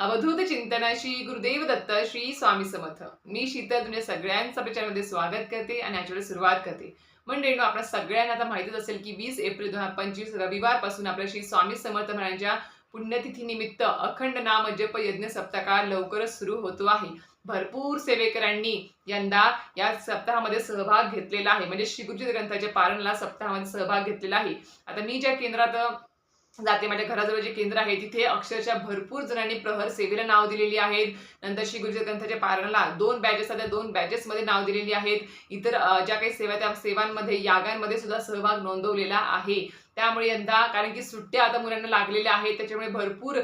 अवधूत चिंतनाशी गुरुदेव दत्त श्री स्वामी समर्थ. मी शीतल तुमच्या सगळ्यांचं प्रचारमध्ये स्वागत करते आणि याच्यावर सुरुवात करते. मंडळीनो आपल्या सगळ्यांना आता माहितीच असेल की वीस एप्रिल दोन हजार पंचवीस रविवारपासून आपल्या श्री स्वामी समर्थ महाराजांच्या पुण्यतिथीनिमित्त अखंड नाम जप यज्ञ सप्ताह लवकरच सुरू होतो आहे. भरपूर सेवेकरांनी यंदा या सप्ताहामध्ये सहभाग घेतलेला आहे. म्हणजे श्री गुरुजी ग्रंथाच्या पारणला सप्ताहामध्ये सहभाग घेतलेला आहे. आता मी ज्या केंद्रात जाते. माझ्या घराजवळ जे केंद्र आहे तिथे अक्षरशः भरपूर जणांनी प्रहर सेवेला नाव दिलेली आहेत. नंतर श्री गुरुजी ग्रंथाच्या पारणाला दोन बॅचेस सध्या दोन बॅचेस मध्ये नाव दिलेली आहेत. इतर ज्या काही सेवा त्या सेवांमध्ये यागांमध्ये सुद्धा सहभाग नोंदवलेला आहे. त्यामुळे यंदा कारण की सुट्ट्या आता मुलांना लागलेल्या आहेत त्याच्यामुळे भरपूर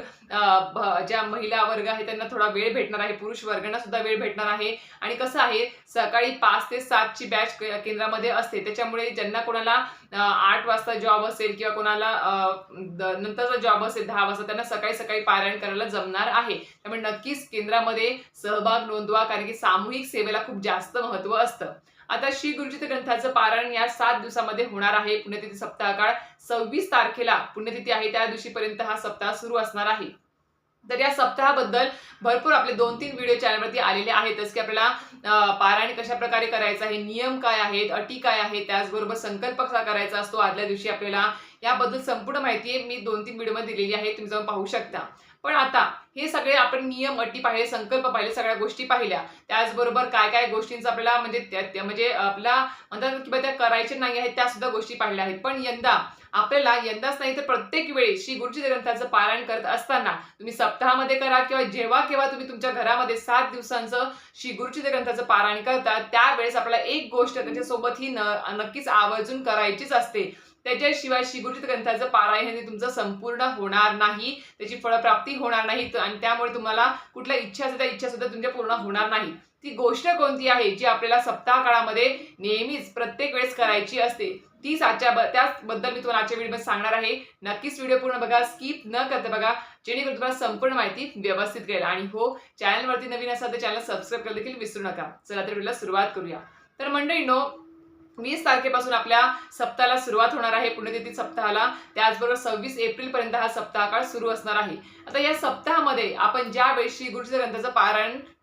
ज्या महिला वर्ग आहे त्यांना थोडा वेळ भेटणार आहे. पुरुष वर्गांना सुद्धा वेळ भेटणार आहे. आणि कसं आहे सकाळी पाच ते सातची बॅच केंद्रामध्ये असते. त्याच्यामुळे ज्यांना कोणाला आठ वाजता जॉब असेल किंवा कोणाला नंतरचा जॉब असेल दहा वाजता त्यांना सकाळी सकाळी पारायण करायला जमणार आहे. त्यामुळे नक्कीच केंद्रामध्ये सहभाग नोंदवा कारण की सामूहिक सेवेला खूप जास्त महत्त्व असतं. आता श्री गुरुचित ग्रंथाचं पारायण या सात दिवसामध्ये होणार आहे पुण्यतिथी सप्ताह काळ सव्वीस तारखेला पुण्यतिथी आहे त्या दिवशीपर्यंत हा सप्ताह सुरू असणार आहे. तर या सप्ताहाबद्दल भरपूर आपले दोन तीन व्हिडिओ चॅनलवरती आलेले आहेतच की आपल्याला पारायण कशा प्रकारे करायचं आहे नियम काय आहेत अटी काय आहेत त्याचबरोबर संकल्प कसा करायचा असतो आदल्या दिवशी आपल्याला याबद्दल संपूर्ण माहिती मी दोन तीन व्हिडिओमध्ये दिलेली आहे तुम्ही जाऊन पाहू शकता. पण आता हे सगळे आपण नियम अटी पाहिले संकल्प पाहिले सगळ्या गोष्टी पाहिल्या. त्याचबरोबर काय काय गोष्टींचा आपल्याला म्हणजे त्या म्हणजे आपला म्हणतात की त्या करायच्या नाही आहेत त्या सुद्धा गोष्टी पाहिल्या आहेत. पण यंदा आपल्याला यंदाच नाही तर प्रत्येक वेळी श्री गुरुजी ग्रंथाचं पारायण करत असताना तुम्ही सप्ताहामध्ये करा किंवा जेव्हा केव्हा तुम्ही तुमच्या घरामध्ये सात दिवसांचं श्री गुरुजी ग्रंथाचं पारायण करता त्यावेळेस आपल्याला एक गोष्ट त्याच्यासोबत ही न नक्कीच आवर्जून करायचीच असते. त्याच्याशिवाय श्री ग्रंथाचं पारायण हे तुमचं संपूर्ण होणार नाही. त्याची फळप्राप्ती होणार नाही. आणि त्यामुळे तुम्हाला कुठल्या इच्छा असेल त्या इच्छा सुद्धा तुमच्या पूर्ण होणार नाही. ती गोष्ट कोणती आहे जी आपल्याला सप्ताह काळामध्ये नेहमीच प्रत्येक वेळेस करायची असते तीच आजच्या ब- त्याचबद्दल मी तुम्हाला आजच्या व्हिडिओमध्ये सांगणार आहे. नक्कीच व्हिडिओ पूर्ण बघा स्किप न करता बघा जेणेकरून तुम्हाला संपूर्ण माहिती व्यवस्थित कळेल. आणि हो चॅनलवरती नवीन असाल तर चॅनल सबस्क्राईब करायला देखील विसरू नका. चला तर व्हिडिओला सुरुवात करूया. तर मंडळींनो वीस तारखेपासून आपल्या सप्ताहाला सुरुवात होणार आहे पुण्यतिथी सप्ताहाला. त्याचबरोबर सव्वीस एप्रिलपर्यंत हा सप्ताह काळ सुरू असणार आहे. आता या सप्ताहामध्ये आपण ज्या वेळी श्री गुरुजी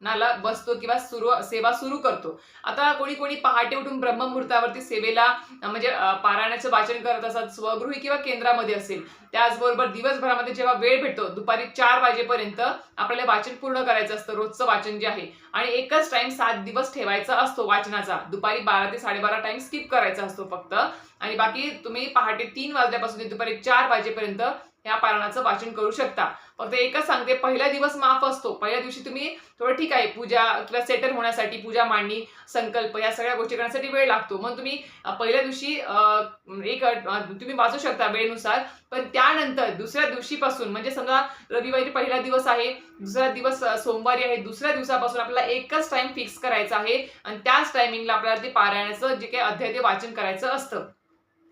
नाला बसतो किंवा सुरू सेवा सुरू करतो. आता कोणी कोणी पहाटे उठून ब्रह्ममुहूर्तावरती सेवेला म्हणजे पारायणाचं वाचन करत असतात स्वगृही किंवा केंद्रामध्ये असेल. त्याचबरोबर दिवसभरामध्ये जेव्हा वेळ भेटतो दुपारी चार वाजेपर्यंत आपल्याला वाचन पूर्ण करायचं असतं रोजचं वाचन जे आहे. आणि एकच टाइम सात दिवस ठेवायचा असतो वाचनाचा. दुपारी बारा ते साडेबारा टाइम स्किप करायचा असतो फक्त. आणि बाकी तुम्ही पहाटे तीन वाजल्यापासून ते दुपारी चार वाजेपर्यंत या पारणाचं वाचन करू शकता. फक्त एकच सांगते पहिला दिवस माफ असतो. पहिल्या दिवशी तुम्ही थोडं ठीक आहे पूजा किंवा सेटल होण्यासाठी पूजा मांडणी संकल्प या सगळ्या गोष्टी करण्यासाठी वेळ लागतो. मग तुम्ही पहिल्या दिवशी एक तुम्ही वाचू शकता वेळेनुसार. पण त्यानंतर दुसऱ्या दिवशीपासून म्हणजे समजा रविवारी पहिला दिवस आहे दुसरा दिवस सोमवारी आहे दुसऱ्या दिवसापासून आपल्याला एकच टाइम फिक्स करायचा आहे. आणि त्याच टायमिंगला आपल्याला ते पारायणाचं जे काही अध्याय ते वाचन करायचं असतं.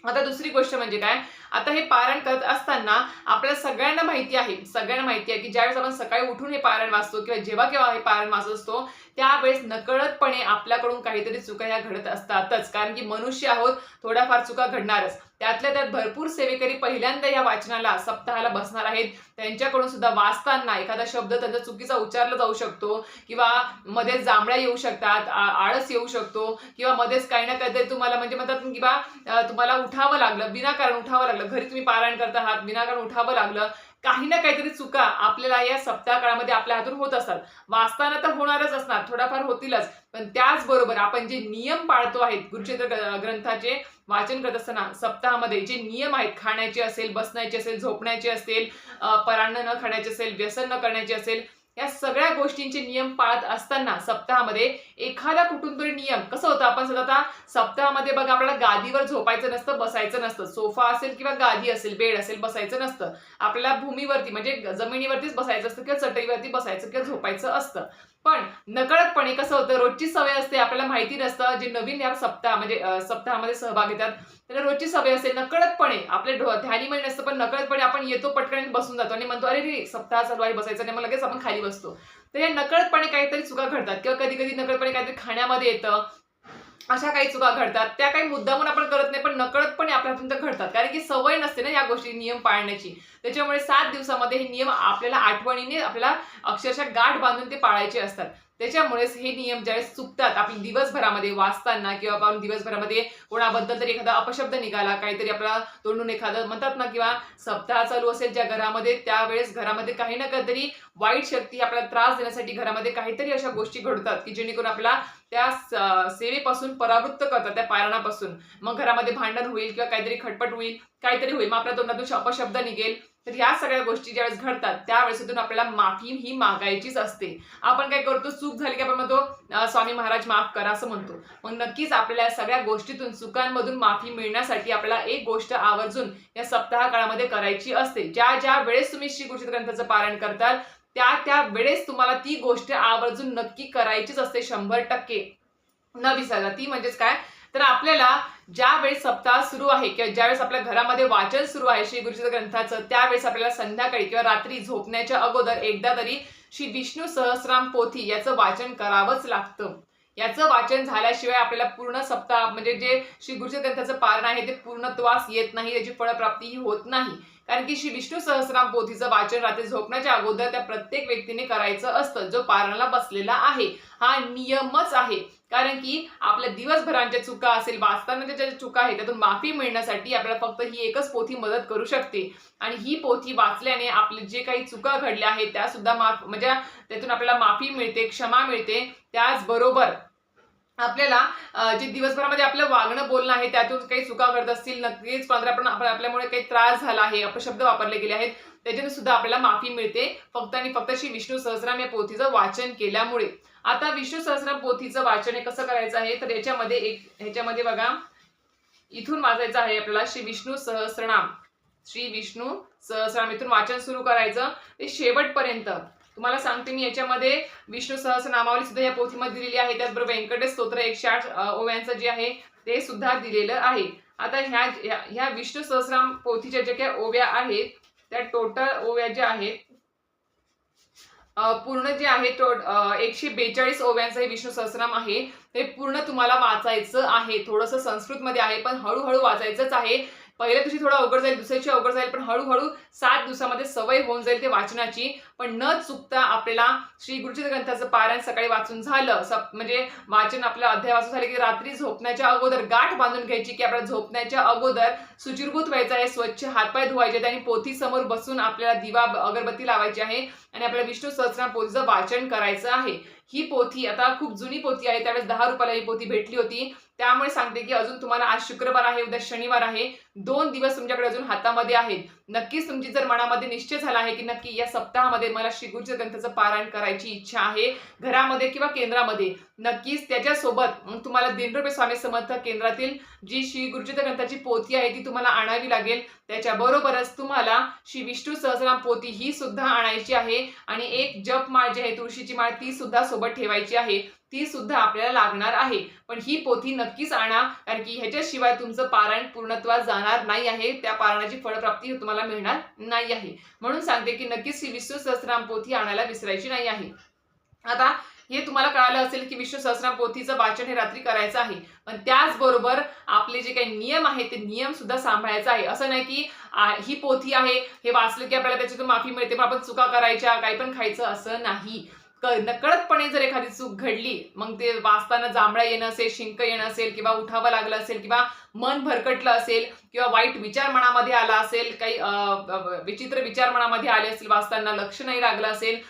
आता दुसरी गोष्ट म्हणजे काय? आता हे पारायण करत असताना आपल्याला सगळ्यांना माहिती आहे सगळ्यांना माहिती आहे की ज्यावेळेस आपण सकाळी उठून हे पारायण वाचतो किंवा जेव्हा केव्हा हे पारायण वाचत असतो त्यावेळेस नकळतपणे आपल्याकडून काहीतरी चुका ह्या घडत असतातच. कारण की मनुष्य आहोत थोड्याफार चुका घडणारच. त्यातल्या त्यात भरपूर सेवेकरी पहिल्यांदा या वाचनाला सप्ताहाला बसणार आहेत. त्यांच्याकडून सुद्धा वाचताना एखादा शब्द त्यांचा चुकीचा उच्चारला जाऊ शकतो किंवा मध्येच जांभळ्या येऊ शकतात आ- आळस येऊ शकतो किंवा मध्येच काही ना काहीतरी तुम्हाला म्हणजे म्हणतात किंवा तुम्हाला उठावं लागलं विनाकारण उठावं लागलं. घरी तुम्ही पारायण करता आहात विनाकारण उठावं लागलं. काही ना काहीतरी चुका आपल्याला या सप्ताह काळामध्ये आपल्या हातून होत असतात. वाचताना तर होणारच असणार थोडाफार होतीलच. पण त्याचबरोबर आपण जे नियम पाळतो आहेत गुरुचरित्र ग्रंथाचे वाचन करत असताना सप्ताहामध्ये जे नियम आहेत खाण्याचे असेल बसण्याचे असेल झोपण्याचे असेल अं, परान्न न खाण्याचे असेल व्यसन न करण्याचे असेल या सगळ्या गोष्टींचे नियम पाळत असताना सप्ताहामध्ये एखादा कुठून तरी नियम कसं होतं? आपण सध्या आता सप्ताहामध्ये बघा आपल्याला गादीवर झोपायचं नसतं बसायचं नसतं. सोफा असेल किंवा गादी असेल बेड असेल बसायचं नसतं. आपल्याला भूमीवरती म्हणजे जमिनीवरतीच बसायचं असतं किंवा चटईवरती बसायचं किंवा झोपायचं असतं. पण नकळतपणे कसं होतं? रोजची सवय असते आपल्याला माहिती नसतं. जे नवीन या सप्ताह म्हणजे सप्ताहामध्ये सहभाग घेतात त्याला रोजची सवय असते. नकळतपणे आपल्या ध्यानी ध्यानीमध्ये नसतं पण नकळतपणे आपण येतो पटकन बसून जातो. आणि म्हणतो अरे रे सप्ताह चालू आहे बसायचं नाही. मग लगेच आपण खाली बसतो तर या नकळतपणे काहीतरी चुका घडतात किंवा कधी कधी नकळतपणे काहीतरी खाण्यामध्ये येतं. अशा काही चुका घडतात. त्या काही मुद्दामून आपण करत नाही पण नकळतपणे आपल्या हातून घडतात. कारण की सवय नसते ना या गोष्टी नियम पाळण्याची. त्याच्यामुळे सात दिवसामध्ये हे नियम आपल्याला आठवणीने आपल्याला अक्षरशः गाठ बांधून ते पाळायचे असतात. त्याच्यामुळेच हे नियम ज्यावेळेस चुकतात आपण दिवसभरामध्ये वाचताना किंवा आपण दिवसभरामध्ये कोणाबद्दल तरी एखादा अपशब्द निघाला काहीतरी आपला तोंडून एखादं म्हणतात ना किंवा सप्ताह चालू असेल ज्या घरामध्ये त्यावेळेस घरामध्ये काही ना काहीतरी वाईट शक्ती आपल्याला त्रास देण्यासाठी घरामध्ये काहीतरी अशा गोष्टी घडतात की जेणेकरून आपला त्या सेवेपासून परावृत्त करतात त्या पारणापासून. मग घरामध्ये भांडण होईल किंवा काहीतरी खटपट होईल काहीतरी होईल मग आपल्या तोंडातून अपशब्द निघेल. तर ह्या सगळ्या गोष्टी ज्यावेळेस घडतात त्यावेळेस आपल्याला माफी ही मागायचीच असते. आपण काय करतो चूक झाली की आपण म्हणतो स्वामी महाराज माफ करा असं म्हणतो. मग नक्कीच आपल्याला सगळ्या गोष्टीतून चुकांमधून माफी मिळण्यासाठी आपल्याला एक गोष्ट आवर्जून या सप्ताह काळामध्ये करायची असते. ज्या ज्या वेळेस तुम्ही श्री गुरुचित ग्रंथाचं पारायण करताल त्या त्या वेळेस तुम्हाला ती गोष्ट आवर्जून नक्की करायचीच असते शंभर टक्के. न विसरता. ती म्हणजेच काय? तर आपल्याला ज्या वेळेस सप्ताह सुरू आहे किंवा ज्यावेळेस आपल्या घरामध्ये वाचन सुरू आहे श्री गुरुचित ग्रंथाचं त्यावेळेस आपल्याला संध्याकाळी किंवा रात्री झोपण्याच्या अगोदर एकदा तरी श्री विष्णू सहस्राम पोथी याचं वाचन करावंच लागतं. याचं वाचन झाल्याशिवाय आपल्याला पूर्ण सप्ताह म्हणजे जे श्री गुरुजी ग्रंथाचं पारण आहे ते पूर्णत्वास येत नाही त्याची फळप्राप्ती ही होत नाही. कारण की श्री विष्णू सहस्राम पोथीचं वाचन रात्री झोपण्याच्या अगोदर त्या प्रत्येक व्यक्तीने करायचं असतं. जो पारणाला बसलेला आहे हा नियमच आहे. कारण की आपल्या दिवसभरांच्या चुका असेल वाचतानाच्या ज्या चुका आहेत त्यातून माफी मिळण्यासाठी आपल्याला फक्त ही एकच पोथी मदत करू शकते. आणि ही पोथी वाचल्याने आपले जे काही चुका घडल्या आहेत त्या सुद्धा माफ म्हणजे त्यातून आपल्याला माफी मिळते क्षमा मिळते. त्याचबरोबर आपल्याला जे दिवसभरामध्ये आपलं वागणं बोलणं आहे त्यातून काही चुका करत असतील नक्कीच पंधरा पण आपण आपल्यामुळे काही त्रास झाला आहे अपशब्द वापरले गेले आहेत त्याच्याने सुद्धा आपल्याला माफी मिळते. फक्त आणि फक्त श्री विष्णू सहस्राम या पोथीचं वाचन केल्यामुळे. आता विष्णू सहस्राम पोथीचं वाचन हे कसं करायचं आहे? तर याच्यामध्ये एक ह्याच्यामध्ये बघा. इथून वाचायचं आहे आपल्याला श्री विष्णू सहस्रनाम. श्री विष्णू सहस्राम इथून वाचन सुरू करायचं. ते शेवटपर्यंत. तुम्हाला सांगते मी याच्यामध्ये विष्णू सहस्रनामावली सुद्धा या पोथीमध्ये दिलेली आहे. त्याचबरोबर व्यंकटेश स्तोत्र एकशे आठ ओव्यांचं जे आहे ते सुद्धा दिलेलं आहे. आता ह्या ह्या- विष्णू सहस्राम पोथीच्या ज्या काही ओव्या आहेत त्या टोटल ओव्या ज्या आहेत पूर्ण जे आहे तो एकशे बेचाळीस ओव्यांचं हे विष्णू सहस्रनाम आहे. ते पूर्ण तुम्हाला वाचायचं आहे. थोडंसं संस्कृतमध्ये आहे पण हळूहळू वाचायचंच आहे. पहिल्या दिवशी थोडं अवघड जाईल दुसऱ्या दिवशी अवघड जाईल पण हळूहळू सात दिवसामध्ये सवय होऊन जाईल ते वाचनाची. पण न चुकता आपल्याला श्री गुरुचित ग्रंथाचं पारायण सकाळी वाचून झालं. सप म्हणजे वाचन आपलं अध्याय वाचून झालं की रात्री झोपण्याच्या अगोदर गाठ बांधून घ्यायची की आपल्याला झोपण्याच्या अगोदर सुचिरभूत व्हायचं आहे स्वच्छ हातपाय धुवायचे आणि पोथी समोर बसून आपल्याला दिवा अगरबत्ती लावायची आहे आणि आपल्याला विष्णू सहस्रा पोथीचं वाचन करायचं आहे. ही पोथी आता खूप जुनी पोथी आहे त्यावेळेस दहा रुपयाला ही पोथी भेटली होती. त्यामुळे सांगते की अजून तुम्हाला आज शुक्रवार आहे उद्या शनिवार आहे. दोन दिवस तुमच्याकडे अजून हातामध्ये आहेत. नक्कीच तुमची जर मनामध्ये निश्चय झाला आहे की नक्की या सप्ताहामध्ये मला श्री गुरुच्या ग्रंथाचं पारायण करायची इच्छा आहे घरामध्ये किंवा केंद्रामध्ये. नक्कीच त्याच्यासोबत तुम्हाला दिनरूपे स्वामी समर्थ केंद्रातील जी श्री गुरुचित ग्रंथाची पोथी आहे ती तुम्हाला आणावी लागेल. त्याच्याबरोबरच तुम्हाला श्री विष्णू सहस्राम पोथी ही सुद्धा आणायची आहे. आणि एक जप माळ जी आहे तुळशीची माळ ती सुद्धा सोबत ठेवायची आहे. ती सुद्धा आपल्याला लागणार आहे. पण ही पोथी नक्कीच आणा कारण की ह्याच्याशिवाय तुमचं पारायण पूर्णत्वा जाणार नाही आहे. त्या पारायणाची फळप्राप्ती तुम्हाला मिळणार नाही आहे. म्हणून सांगते की नक्कीच ही विष्णू सहस्राम पोथी आणायला विसरायची नाही आहे. आता हे तुम्हाला कळालं असेल की विष्णू सहस्राम पोथीचं वाचन हे रात्री करायचं आहे. पण त्याचबरोबर आपले जे काही नियम आहेत ते नियम सुद्धा सांभाळायचं आहे. असं नाही की ही पोथी आहे हे वाचलं की आपल्याला त्याच्यातून माफी मिळते पण आपण चुका करायच्या काही पण खायचं असं नाही. नकळतपणे जर एखादी चूक घडली मग ते वाचताना जांभळा येणं असेल शिंक येणं असेल किंवा उठावं लागलं असेल किंवा मन भरकटलं असेल किंवा वाईट विचार मनामध्ये आला असेल काही विचित्र विचार मनामध्ये आले असतील वाचताना लक्ष नाही लागलं असेल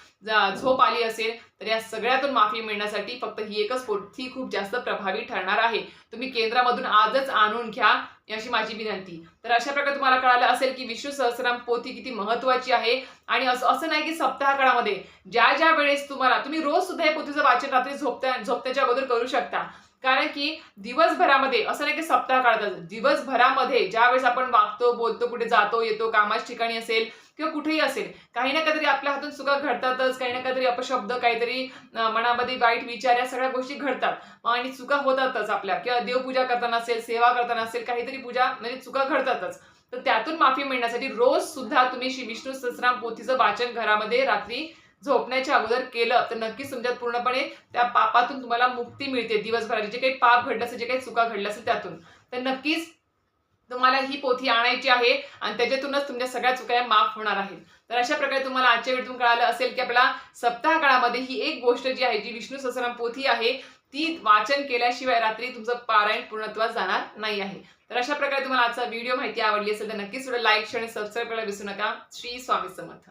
झोप आली असेल तर या सगळ्यातून माफी मिळण्यासाठी फक्त ही एकच पोथी खूप जास्त प्रभावी ठरणार आहे. तुम्ही केंद्रामधून आजच आणून घ्या. अशी माझी विनंती. तर अशा प्रकारे तुम्हाला कळालं असेल की विष्णू सहस्राम पोथी किती महत्वाची आहे आणि असं असं नाही की सप्ताहकाळामध्ये ज्या ज्या वेळेस तुम्हाला तुम्ही रोज सुद्धा हे पोथीचं वाचन रात्री झोपत्या झोपत्याच्या अगोदर करू शकता. कारण की दिवसभरामध्ये असं नाही की सप्ताह काळात दिवसभरामध्ये ज्यावेळेस आपण वागतो बोलतो कुठे जातो येतो कामाच्या ठिकाणी असेल किंवा कुठेही असेल. काही ना काहीतरी आपल्या हातून चुका घडतातच काही ना काहीतरी अपशब्द काहीतरी मनामध्ये वाईट विचार या सगळ्या गोष्टी घडतात. आणि चुका होतातच आपल्या. किंवा देवपूजा करताना असेल सेवा करताना असेल काहीतरी पूजा म्हणजे चुका घडतातच. तर त्यातून माफी मिळण्यासाठी रोज सुद्धा तुम्ही श्री विष्णू सहस्राम पोथीचं वाचन घरामध्ये रात्री झोपण्याच्या अगोदर केलं तर नक्कीच तुमच्यात पूर्णपणे त्या पापातून तुम्हाला मुक्ती मिळते. दिवसभराची जे काही पाप घडलं असेल जे काही चुका घडलं असेल त्यातून. तर नक्कीच तुम्हाला ही पोथी आणायची आहे आणि त्याच्यातूनच तुमच्या सगळ्या चुकाया माफ होणार आहेत. तर अशा प्रकारे तुम्हाला आजच्या वेळेतून कळालं असेल की आपला सप्ताह काळामध्ये ही एक गोष्ट जी आहे जी विष्णू सहस्रनाम पोथी आहे ती वाचन केल्याशिवाय रात्री तुमचं पारायण पूर्णत्वास जाणार नाही आहे. तर अशा प्रकारे तुम्हाला आजचा व्हिडिओ माहिती आवडली असेल तर नक्कीच लाईक शेअर आणि सबस्क्राईब करायला विसरू नका. श्री स्वामी समर्थ.